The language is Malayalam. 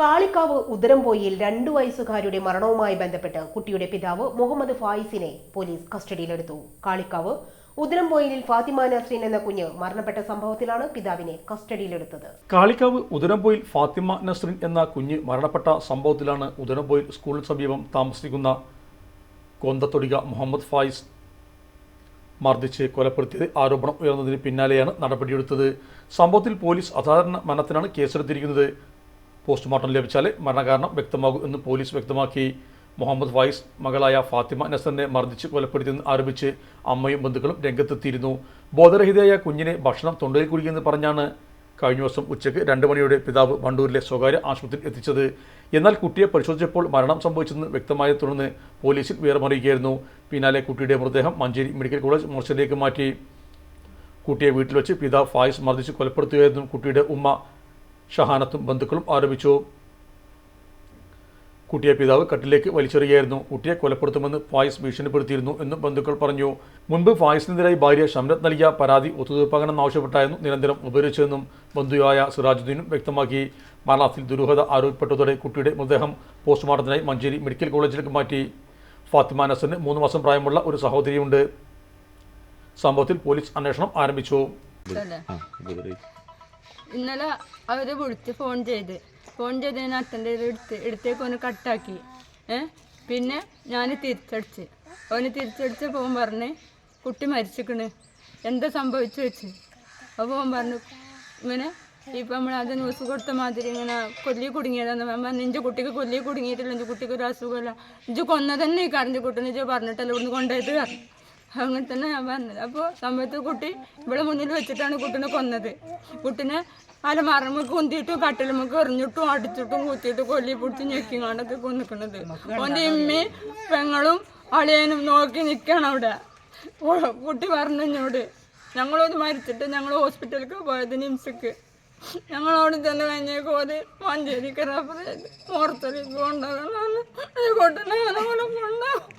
കാളിക്കാവ് ഉദരംപോയിൽ രണ്ടു വയസ്സുകാരുടെ മരണവുമായി ബന്ധപ്പെട്ട് കുട്ടിയുടെ പിതാവ് മുഹമ്മദ് ഫായിസിനെ പോലീസ് കസ്റ്റഡിയിലെടുത്തു. കാളിക്കാവ് ഉദരംപോയിലിൽ ഫാത്തിമ നസ്രീൻ എന്ന കുഞ്ഞ് മരണപ്പെട്ട സംഭവത്തിലാണ് പിതാവിനെ കസ്റ്റഡിയിലെടുത്തത്. കാളിക്കാവ് ഉദരംപോയിൽ ഫാത്തിമ നസ്രീൻ എന്ന കുഞ്ഞ് മരണപ്പെട്ട സംഭവത്തിലാണ് ഉദരംപോയിൽ സ്കൂളിന് സമീപം താമസിക്കുന്ന കൊന്തത്തൊടിക മുഹമ്മദ് ഫായിസ് മർദ്ദിച്ച് കൊലപ്പെടുത്തിയത് ആരോപണം ഉയർന്നതിന് പിന്നാലെയാണ് നടപടിയെടുത്തത്. സംഭവത്തിൽ പോലീസ് അസാധാരണ മരണത്തിനാണ് കേസെടുത്തിരിക്കുന്നത്. പോസ്റ്റ്മോർട്ടം ലഭിച്ചാൽ മരണകാരണം വ്യക്തമാകും എന്ന് പോലീസ് വ്യക്തമാക്കി. മുഹമ്മദ് വൈസ് മകളായ ഫാത്തിമ നസറിനെ മർദ്ദിച്ച് കൊലപ്പെടുത്തിയെന്ന് ആരോപിച്ച് അമ്മയും ബന്ധുക്കളും രംഗത്തെത്തിയിരുന്നു. ബോധരഹിതയായ കുഞ്ഞിനെ ഭക്ഷണം തൊണ്ടയിൽ കുടിക്കുമെന്ന് പറഞ്ഞാണ് കഴിഞ്ഞ ദിവസം ഉച്ചയ്ക്ക് രണ്ട് മണിയോടെ പിതാവ് വണ്ടൂരിലെ സ്വകാര്യ ആശുപത്രിയിൽ എത്തിച്ചത്. എന്നാൽ കുട്ടിയെ പരിശോധിച്ചപ്പോൾ മരണം സംഭവിച്ചെന്ന് വ്യക്തമായ തുടർന്ന് പോലീസിൽ വിവരമറിയിക്കുകയായിരുന്നു. പിന്നാലെ കുട്ടിയുടെ മൃതദേഹം മഞ്ചേരി മെഡിക്കൽ കോളേജ് മോർച്ചറിലേക്ക് മാറ്റി. കുട്ടിയെ വീട്ടിൽ വെച്ച് പിതാവ് ഫായിസ് മർദ്ദിച്ച് കൊലപ്പെടുത്തുകയായിരുന്നു കുട്ടിയുടെ ഉമ്മ. ഷഹാനത്തും ബന്ധുക്കളും ആരോപിച്ചു കുട്ടിയെ പിതാവ് കട്ടിലേക്ക് വലിച്ചെറിയായിരുന്നു കുട്ടിയെ കൊലപ്പെടുത്തുമെന്ന് ഫായിസ് ഭീഷണിപ്പെടുത്തിയിരുന്നു എന്ന് ബന്ധുക്കൾ പറഞ്ഞു. മുൻപ് ഫായിസിനെതിരായി ഭാര്യ ഷംരത് നൽകിയ പരാതി ഒത്തുതീർപ്പാകണമെന്ന് ആവശ്യപ്പെട്ടായിരുന്നു നിരന്തരം ഉപകരിച്ചതെന്നും ബന്ധുവായ സിറാജുദ്ദീനും വ്യക്തമാക്കി. മരണത്തിൽ ദുരൂഹത ആരോപിപ്പെട്ടതോടെ കുട്ടിയുടെ മൃതദേഹം പോസ്റ്റ്മോർട്ടത്തിനായി മഞ്ചേരി മെഡിക്കൽ കോളേജിലേക്ക് മാറ്റി. ഫാത്തിമ നസറിന് മൂന്ന് മാസം പ്രായമുള്ള ഒരു സഹോദരിയുണ്ട്. സംഭവത്തിൽ പോലീസ് അന്വേഷണം ആരംഭിച്ചു. ഇന്നലെ അവർ വിളിച്ച് ഫോൺ ചെയ്ത്. ഫോൺ ചെയ്തതിന് അച്ഛന്റെ എടുത്ത് എടുത്തേക്ക് ഒന്ന് കട്ടാക്കി ഏ? പിന്നെ ഞാൻ തിരിച്ചടിച്ച്. അവന് തിരിച്ചടിച്ച് ഫോൺ പറഞ്ഞ് കുട്ടി മരിച്ചിക്കണ്. എന്താ സംഭവിച്ചു വെച്ച് അപ്പോൾ അവൻ പറഞ്ഞു ഇങ്ങനെ ഇപ്പം നമ്മൾ അത് ന്യൂസ് കൊടുത്ത മാതിരി ഇങ്ങനെ കൊല്ലി കുടുങ്ങിയതാന്ന് അവൻ പറഞ്ഞു ഇഞ്ച് കുട്ടിക്ക് കൊല്ലി കുടുങ്ങിയിട്ടില്ല എന്റെ കുട്ടിക്ക് ഒരു അസുഖമില്ല. ഇഞ്ച് കൊന്ന തന്നെ ഈ കറിഞ്ഞ് കുട്ടീനെ പറഞ്ഞിട്ടല്ല ഇവിടുന്ന് കൊണ്ടുപോയിട്ട് അങ്ങനെ തന്നെ ഞാൻ പറഞ്ഞത്. അപ്പോൾ സമയത്ത് കുട്ടി ഇവിടെ മുന്നിൽ വെച്ചിട്ടാണ് കുട്ടീനെ കൊന്നത്. കുട്ടീനെ അലമാറമ്മക്ക് കുന്തിയിട്ടും കട്ടിലുമൊക്കെ എറിഞ്ഞിട്ടും അടിച്ചിട്ടും കുത്തിയിട്ടും കൊല്ലി പിടിച്ച് ഞെക്കിങ്ങാണ്ടൊക്കെ കൊന്നിക്കണത് ഓന്റെ ഇമ്മയും പെങ്ങളും അളിയനും നോക്കി നിൽക്കണം അവിടെ. കുട്ടി പറഞ്ഞു എന്നോട് ഞങ്ങളൊന്ന് മരിച്ചിട്ട് ഞങ്ങൾ ഹോസ്പിറ്റലിലേക്ക് പോയത് നിംസക്ക്. ഞങ്ങളോട് തന്നെ കഴിഞ്ഞേക്ക് പോത് മഞ്ചേരിക്ക് റെഫർ ചെയ്ത് മോർത്തലേക്ക് കൊണ്ടുപോകണമെന്ന് പോലെ കൊണ്ടുപോകും